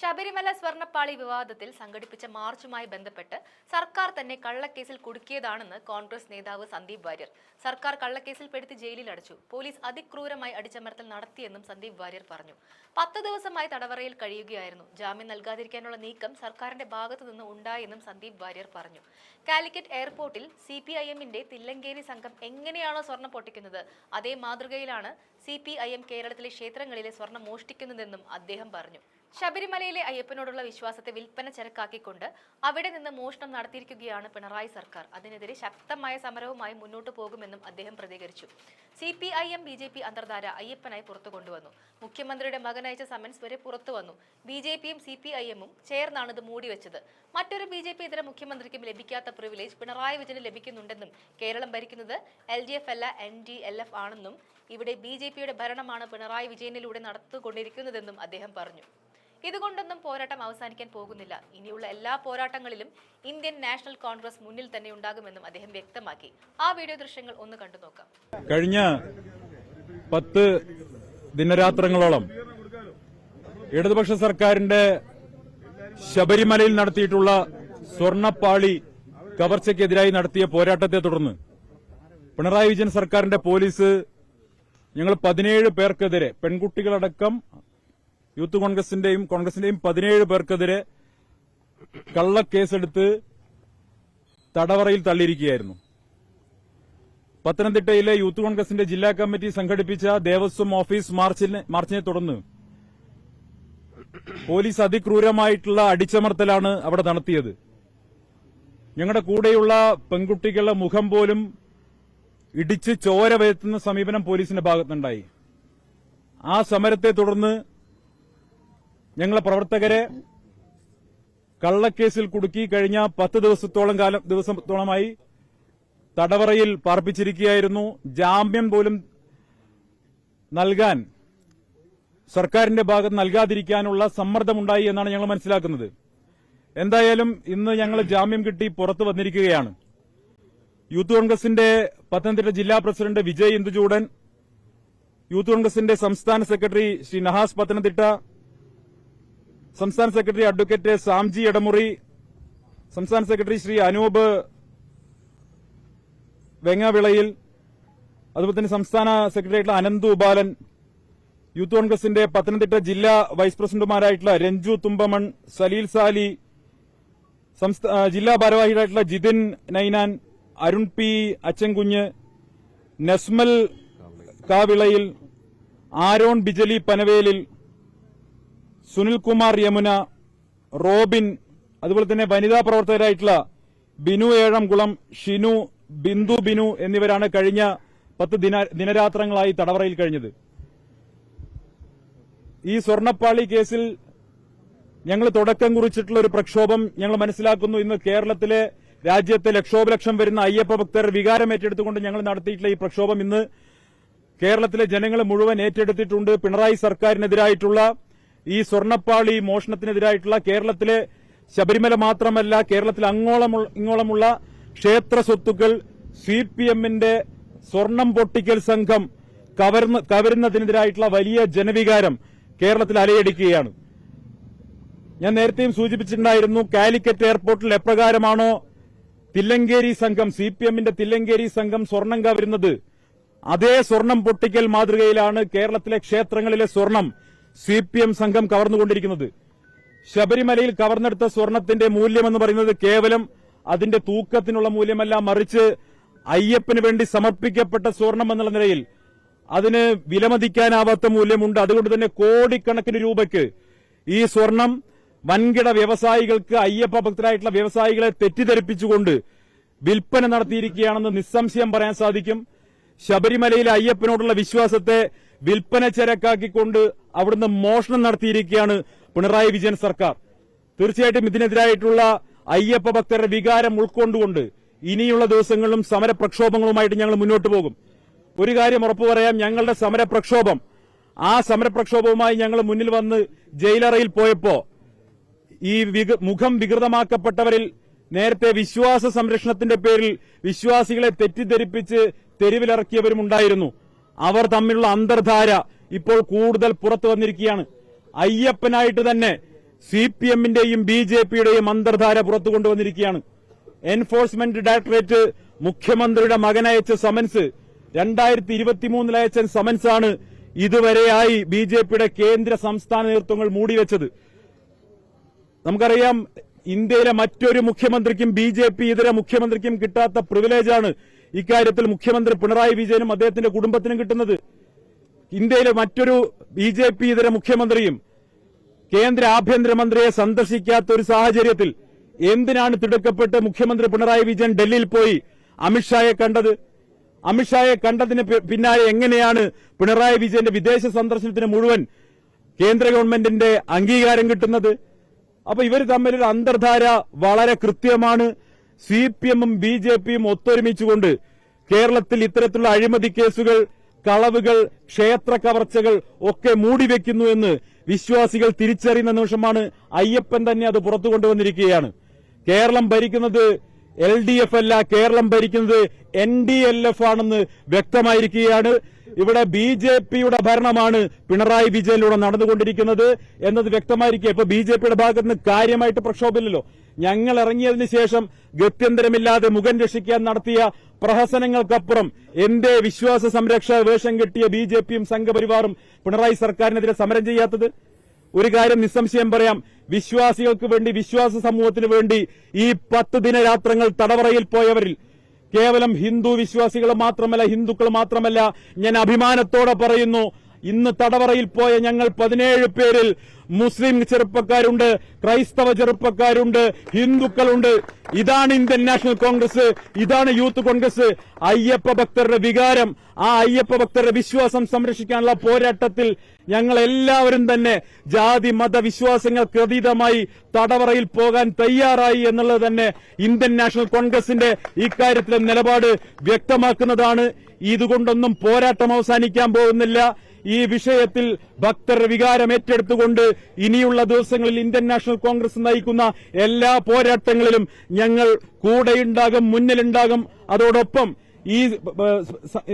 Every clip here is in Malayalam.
ശബരിമല സ്വർണപ്പാളി വിവാദത്തിൽ സംഘടിപ്പിച്ച മാർച്ചുമായി ബന്ധപ്പെട്ട് സർക്കാർ തന്നെ കള്ളക്കേസിൽ കുടുക്കിയതാണെന്ന് കോൺഗ്രസ് നേതാവ് സന്ദീപ് വാര്യർ. സർക്കാർ കള്ളക്കേസിൽ പെടുത്തി ജയിലിൽ അടച്ചു. പോലീസ് അതിക്രൂരമായി അടിച്ചമർത്തൽ നടത്തിയെന്നും സന്ദീപ് വാര്യർ പറഞ്ഞു. പത്ത് ദിവസമായി തടവറയിൽ കഴിയുകയായിരുന്നു. ജാമ്യം നൽകാതിരിക്കാനുള്ള നീക്കം സർക്കാരിന്റെ ഭാഗത്തു നിന്ന് ഉണ്ടായെന്നും സന്ദീപ് വാര്യർ പറഞ്ഞു. കാലിക്കറ്റ് എയർപോർട്ടിൽ സി പി ഐ എമ്മിന്റെ തില്ലങ്കേരി സംഘം എങ്ങനെയാണോ സ്വർണം പൊട്ടിക്കുന്നത് അതേ മാതൃകയിലാണ് സി പി ഐ എം കേരളത്തിലെ ക്ഷേത്രങ്ങളിലെ സ്വർണം മോഷ്ടിക്കുന്നതെന്നും അദ്ദേഹം പറഞ്ഞു. ശബരിമലയിലെ അയ്യപ്പനോടുള്ള വിശ്വാസത്തെ വിൽപ്പന ചരക്കാക്കിക്കൊണ്ട് അവിടെ നിന്ന് മോഷണം നടത്തിയിരിക്കുകയാണ് പിണറായി സർക്കാർ. അതിനെതിരെ ശക്തമായ സമരവുമായി മുന്നോട്ടു പോകുമെന്നും അദ്ദേഹം പ്രതികരിച്ചു. C P I M B J P അന്തർധാര അയ്യപ്പനായി പുറത്തു കൊണ്ടുവന്നു. മുഖ്യമന്ത്രിയുടെ മകൻ അയച്ച സമൻസ് വരെ പുറത്തു വന്നു. ബി ജെ പിയും സി പി ഐ എമ്മും ചേർന്നാണ് ഇത് മൂടിവെച്ചത്. മറ്റൊരു ബി ജെ പി ഇതര മുഖ്യമന്ത്രിക്കും ലഭിക്കാത്ത പ്രിവിലേജ് പിണറായി വിജയന് ലഭിക്കുന്നുണ്ടെന്നും കേരളം ഭരിക്കുന്നത് എൽ ഡി എഫ് അല്ല എൻ ഡി എൽ എഫ് ആണെന്നും ഇവിടെ ബി ജെ പിയുടെ ഭരണമാണ് പിണറായി വിജയനിലൂടെ നടത്തുകൊണ്ടിരിക്കുന്നതെന്നും അദ്ദേഹം പറഞ്ഞു. ഇതുകൊണ്ടൊന്നും പോരാട്ടം അവസാനിക്കാൻ പോകുന്നില്ല. ഇനിയുള്ള എല്ലാ പോരാട്ടങ്ങളിലും ഇന്ത്യൻ നാഷണൽ കോൺഗ്രസ് മുന്നിൽ തന്നെ ഉണ്ടാകുമെന്നും അദ്ദേഹം വ്യക്തമാക്കി. ആ വീഡിയോ ദൃശ്യങ്ങൾ ഒന്ന് കണ്ടു നോക്കാം. കഴിഞ്ഞ പത്ത് ദിനരാത്രങ്ങളോളം ഇടതുപക്ഷ സർക്കാരിന്റെ ശബരിമലയിൽ നടത്തിയിട്ടുള്ള സ്വർണപ്പാളി കവർച്ചയ്ക്കെതിരായി നടത്തിയ പോരാട്ടത്തെ തുടർന്ന് പിണറായി വിജയൻ സർക്കാരിന്റെ പോലീസ് ഞങ്ങൾ പതിനേഴ് പേർക്കെതിരെ പെൺകുട്ടികളടക്കം യൂത്ത് കോൺഗ്രസിന്റെയും കോൺഗ്രസിന്റെയും പതിനേഴ് പേർക്കെതിരെ കള്ളക്കേസെടുത്ത് തടവറയിൽ തള്ളിയിരിക്കുകയായിരുന്നു. പത്തനംതിട്ടയിലെ യൂത്ത് കോൺഗ്രസിന്റെ ജില്ലാ കമ്മിറ്റി സംഘടിപ്പിച്ച ദേവസ്വം ഓഫീസ് മാർച്ചിനെ തുടർന്ന് പോലീസ് അതിക്രൂരമായിട്ടുള്ള അടിച്ചമർത്തലാണ് അവിടെ നടത്തിയത്. ഞങ്ങളുടെ കൂടെയുള്ള പെൺകുട്ടികളുടെ മുഖം പോലും ഇടിച്ച് ചോര വരുത്തുന്ന സമീപനം പോലീസിന്റെ ഭാഗത്തുണ്ടായി ആ സമരത്തെ തുടർന്ന് ഞങ്ങളെ പ്രവർത്തകരെ കള്ളക്കേസിൽ കുടുക്കി കഴിഞ്ഞ പത്ത് ദിവസത്തോളം കാലം ദിവസത്തോളമായി തടവറയിൽ പാർപ്പിച്ചിരിക്കുകയായിരുന്നു. ജാമ്യം പോലും നൽകാൻ സർക്കാരിന്റെ ഭാഗത്ത് നൽകാതിരിക്കാനുള്ള സമ്മർദ്ദമുണ്ടായി എന്നാണ് ഞങ്ങൾ മനസ്സിലാക്കുന്നത്. എന്തായാലും ഇന്ന് ഞങ്ങൾ ജാമ്യം കിട്ടി പുറത്തു വന്നിരിക്കുകയാണ്. യൂത്ത് കോൺഗ്രസിന്റെ പത്തനംതിട്ട ജില്ലാ പ്രസിഡന്റ് വിജയ് ഇന്ദുചൂടൻ യൂത്ത് കോൺഗ്രസിന്റെ സംസ്ഥാന സെക്രട്ടറി ശ്രീ നഹാസ് പത്തനംതിട്ട സംസ്ഥാന സെക്രട്ടറി അഡ്വക്കേറ്റ് സാംജി എടമുറി സംസ്ഥാന സെക്രട്ടറി ശ്രീ അനൂപ് വെങ്ങവിളയിൽ അതുപോലെ തന്നെ സംസ്ഥാന സെക്രട്ടറിയായിട്ടുള്ള അനന്ത് ഉപാലൻ യൂത്ത് കോൺഗ്രസിന്റെ പത്തനംതിട്ട ജില്ലാ വൈസ് പ്രസിഡന്റുമാരായിട്ടുള്ള രഞ്ജു തുമ്പമൺ സലീൽ സാലി ജില്ലാ ഭാരവാഹികളായിട്ടുള്ള Jithin Ninan Arun P Achankunju Nasmal Kavilayil Aaron Bijili Panavelil Sunilkumar Yamuna Robin അതുപോലെ തന്നെ വനിതാ പ്രവർത്തകരായിട്ടുള്ള ബിനു ഏഴംകുളം ഷിനു ബിന്ദു ബിനു എന്നിവരാണ് കഴിഞ്ഞ പത്ത് ദിന- ദിനരാത്രങ്ങളായി തടവറയിൽ കഴിഞ്ഞത്. ഈ സ്വർണപ്പാളി കേസിൽ ഞങ്ങൾ തുടക്കം കുറിച്ചിട്ടുള്ള ഒരു പ്രക്ഷോഭം ഞങ്ങൾ മനസ്സിലാക്കുന്നു. ഇന്ന് കേരളത്തിലെ രാജ്യത്തെ ലക്ഷോപലക്ഷം വരുന്ന അയ്യപ്പ ഭക്തർ വികാരം ഏറ്റെടുത്തുകൊണ്ട് ഞങ്ങൾ നടത്തിയിട്ടുള്ള ഈ പ്രക്ഷോഭം ഇന്ന് കേരളത്തിലെ ജനങ്ങൾ മുഴുവൻ ഏറ്റെടുത്തിട്ടുണ്ട്. പിണറായി സർക്കാരിനെതിരായിട്ടുള്ള ഈ സ്വർണപ്പാളി മോഷണത്തിനെതിരായിട്ടുള്ള കേരളത്തിലെ ശബരിമല മാത്രമല്ല കേരളത്തിൽ അങ്ങോളം ഇങ്ങോളമുള്ള ക്ഷേത്ര സ്വത്തുക്കൾ സി പി എമ്മിന്റെ സ്വർണം പൊട്ടിക്കൽ സംഘം കവരുന്നതിനെതിരായിട്ടുള്ള വലിയ ജനവികാരം കേരളത്തിൽ അലയടിക്കുകയാണ്. ഞാൻ നേരത്തെയും സൂചിപ്പിച്ചിട്ടുണ്ടായിരുന്നു കാലിക്കറ്റ് എയർപോർട്ടിൽ എപ്രകാരമാണോ തില്ലങ്കേരി സംഘം സി പി എമ്മിന്റെ തില്ലങ്കേരി സംഘം സ്വർണം കവരുന്നത്? അതേ സ്വർണം പൊട്ടിക്കൽ മാതൃകയിലാണ് കേരളത്തിലെ ക്ഷേത്രങ്ങളിലെ സ്വർണം സി പി എം സംഘം കവർന്നുകൊണ്ടിരിക്കുന്നത്. ശബരിമലയിൽ കവർന്നെടുത്ത സ്വർണത്തിന്റെ മൂല്യമെന്ന് പറയുന്നത് കേവലം അതിന്റെ തൂക്കത്തിനുള്ള മൂല്യമല്ല മറിച്ച് അയ്യപ്പന് വേണ്ടി സമർപ്പിക്കപ്പെട്ട സ്വർണം എന്നുള്ള നിലയിൽ അതിന് വിലമതിക്കാനാവാത്ത മൂല്യമുണ്ട്. അതുകൊണ്ട് തന്നെ കോടിക്കണക്കിന് രൂപയ്ക്ക് ഈ സ്വർണം വൻകിട വ്യവസായികൾക്ക് അയ്യപ്പ ഭക്തരായിട്ടുള്ള വ്യവസായികളെ തെറ്റിദ്ധരിപ്പിച്ചുകൊണ്ട് വിൽപ്പന നടത്തിയിരിക്കുകയാണെന്ന് നിസ്സംശയം പറയാൻ സാധിക്കും. ശബരിമലയിലെ അയ്യപ്പനോടുള്ള വിശ്വാസത്തെ വിൽപ്പന ചരക്കാക്കിക്കൊണ്ട് അവിടുന്ന് മോഷണം നടത്തിയിരിക്കുകയാണ് പിണറായി വിജയൻ സർക്കാർ. തീർച്ചയായിട്ടും ഇതിനെതിരായിട്ടുള്ള അയ്യപ്പ ഭക്തരുടെ വികാരം ഉൾക്കൊണ്ടുകൊണ്ട് ഇനിയുള്ള ദിവസങ്ങളിലും സമരപ്രക്ഷോഭങ്ങളുമായിട്ട് ഞങ്ങൾ മുന്നോട്ട് പോകും. ഒരു കാര്യം ഉറപ്പു പറയാം ഞങ്ങളുടെ സമരപ്രക്ഷോഭം ആ സമരപ്രക്ഷോഭവുമായി ഞങ്ങൾ മുന്നിൽ വന്ന് ജയിലറയിൽ പോയപ്പോ ഈ മുഖം വികൃതമാക്കപ്പെട്ടവരിൽ നേരത്തെ വിശ്വാസ സംരക്ഷണത്തിന്റെ പേരിൽ വിശ്വാസികളെ തെറ്റിദ്ധരിപ്പിച്ച് തെരുവിലിറക്കിയവരും ഉണ്ടായിരുന്നു അവർ തമ്മിലുള്ള അന്തർധാര ഇപ്പോൾ കൂടുതൽ പുറത്തു വന്നിരിക്കുകയാണ്. അയ്യപ്പനായിട്ട് തന്നെ സി പി എമ്മിന്റെയും ബി ജെ പിയുടെയും അന്തർധാര പുറത്തു കൊണ്ടുവന്നിരിക്കുകയാണ്. എൻഫോഴ്സ്മെന്റ് ഡയറക്ടറേറ്റ് മുഖ്യമന്ത്രിയുടെ മകനയച്ച സമൻസ് രണ്ടായിരത്തി ഇരുപത്തിമൂന്നിൽ അയച്ച സമൻസാണ് ഇതുവരെയായി ബി ജെ പിയുടെ കേന്ദ്ര സംസ്ഥാന നേതൃത്വങ്ങൾ മൂടിവെച്ചത്. നമുക്കറിയാം ഇന്ത്യയിലെ മറ്റൊരു മുഖ്യമന്ത്രിക്കും ബി ജെ പി ഇതര മുഖ്യമന്ത്രിക്കും കിട്ടാത്ത പ്രിവിലേജാണ് ഇക്കാര്യത്തിൽ മുഖ്യമന്ത്രി പിണറായി വിജയനും അദ്ദേഹത്തിന്റെ കുടുംബത്തിനും കിട്ടുന്നത്. ഇന്ത്യയിലെ മറ്റൊരു ബി ജെ പി ഇതര മുഖ്യമന്ത്രിയും കേന്ദ്ര ആഭ്യന്തരമന്ത്രിയെ സന്ദർശിക്കാത്ത ഒരു സാഹചര്യത്തിൽ എന്തിനാണ് തിടുക്കപ്പെട്ട് മുഖ്യമന്ത്രി പിണറായി വിജയൻ ഡൽഹിയിൽ പോയി അമിത്ഷായെ കണ്ടത്? അമിത്ഷായെ കണ്ടതിന് പിന്നാലെ എങ്ങനെയാണ് പിണറായി വിജയന്റെ വിദേശ സന്ദർശനത്തിന് മുഴുവൻ കേന്ദ്ര ഗവൺമെന്റിന്റെ അംഗീകാരം കിട്ടുന്നത്? അപ്പൊ ഇവർ തമ്മിലൊരു അന്തർധാര വളരെ കൃത്യമാണ്. സി പി എമ്മും ബി ജെ പിയും ഒത്തൊരുമിച്ചുകൊണ്ട് കേരളത്തിൽ ഇത്തരത്തിലുള്ള അഴിമതി കേസുകൾ കളവുകൾ ക്ഷേത്ര കവർച്ചകൾ ഒക്കെ മൂടിവെക്കുന്നു എന്ന് വിശ്വാസികൾ തിരിച്ചറിയുന്ന നിമിഷമാണ് അയ്യപ്പൻ തന്നെ അത് പുറത്തു കൊണ്ടുവന്നിരിക്കുകയാണ്. കേരളം ഭരിക്കുന്നത് എൽ ഡി എഫ് അല്ല കേരളം ഭരിക്കുന്നത് എൻ ഡി എൽ എഫ് ആണെന്ന് വ്യക്തമായിരിക്കുകയാണ്. ഇവിടെ ബി ജെ പിയുടെ ഭരണമാണ് പിണറായി വിജയനിലൂടെ നടന്നുകൊണ്ടിരിക്കുന്നത് എന്നത് വ്യക്തമായിരിക്കുക ഇപ്പൊ ബി ജെ പിയുടെ ഭാഗത്ത് നിന്ന് കാര്യമായിട്ട് പ്രക്ഷോഭമില്ലല്ലോ. ഞങ്ങൾ ഇറങ്ങിയതിനു ശേഷം ഗത്യന്തരമില്ലാതെ മുഖം രക്ഷിക്കാൻ നടത്തിയ പ്രഹസനങ്ങൾക്കപ്പുറം എന്റെ വിശ്വാസ സംരക്ഷ വേഷം കെട്ടിയ ബി ജെ പിയും സംഘപരിവാറും പിണറായി സർക്കാരിനെതിരെ സമരം ചെയ്യാത്തത്? ഒരു കാര്യം നിസ്സംശയം പറയാം. വിശ്വാസികൾക്ക് വേണ്ടി വിശ്വാസ സമൂഹത്തിന് വേണ്ടി ഈ പത്ത് ദിനരാത്രങ്ങൾ തടവറയിൽ പോയവരിൽ കേവലം ഹിന്ദു വിശ്വാസികൾ മാത്രമല്ല ഹിന്ദുക്കൾ മാത്രമല്ല ഞാൻ അഭിമാനത്തോടെ പറയുന്നു ഇന്ന് തടവറയിൽ പോയ ഞങ്ങൾ പതിനേഴ് പേരിൽ മുസ്ലിം ചെറുപ്പക്കാരുണ്ട് ക്രൈസ്തവ ചെറുപ്പക്കാരുണ്ട് ഹിന്ദുക്കളുണ്ട്. ഇതാണ് ഇന്ത്യൻ നാഷണൽ കോൺഗ്രസ് ഇതാണ് യൂത്ത് കോൺഗ്രസ്. അയ്യപ്പ ഭക്തരുടെ വികാരം ആ അയ്യപ്പ ഭക്തരുടെ വിശ്വാസം സംരക്ഷിക്കാനുള്ള പോരാട്ടത്തിൽ ഞങ്ങൾ എല്ലാവരും തന്നെ ജാതി മത വിശ്വാസങ്ങൾക്ക് അതീതമായി തടവറയിൽ പോകാൻ തയ്യാറായി എന്നുള്ളത് തന്നെ ഇന്ത്യൻ നാഷണൽ കോൺഗ്രസിന്റെ ഇക്കാര്യത്തിലെ നിലപാട് വ്യക്തമാക്കുന്നതാണ്. ഇതുകൊണ്ടൊന്നും പോരാട്ടം അവസാനിക്കാൻ പോകുന്നില്ല. ഈ വിഷയത്തിൽ ഭക്തർ വികാരം ഏറ്റെടുത്തുകൊണ്ട് ഇനിയുള്ള ദിവസങ്ങളിൽ ഇന്ത്യൻ നാഷണൽ കോൺഗ്രസ് നയിക്കുന്ന എല്ലാ പോരാട്ടങ്ങളിലും ഞങ്ങൾ കൂടെയുണ്ടാകും മുന്നിലുണ്ടാകും. അതോടൊപ്പം ഈ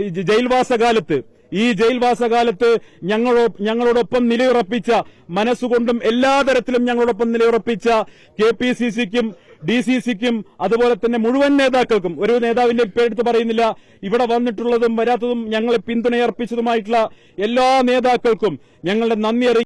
ജയിൽവാസകാലത്ത് ഈ ജയിൽവാസ കാലത്ത് ഈ ജയിൽവാസ കാലത്ത് ഞങ്ങളോ ഞങ്ങളോടൊപ്പം നിലയുറപ്പിച്ച മനസ്സുകൊണ്ടും എല്ലാ തരത്തിലും ഞങ്ങളോടൊപ്പം നിലയുറപ്പിച്ച കെ പി സി സിക്കും ഡി സി സിക്കും അതുപോലെ തന്നെ മുഴുവൻ നേതാക്കൾക്കും. ഒരു നേതാവിന്റെ പേരെടുത്ത് പറയുന്നില്ല. ഇവിടെ വന്നിട്ടുള്ളതും വരാത്തതും ഞങ്ങളെ പിന്തുണയർപ്പിച്ചതുമായിട്ടുള്ള എല്ലാ നേതാക്കൾക്കും ഞങ്ങളുടെ നന്ദി അറിയിക്കുന്നു.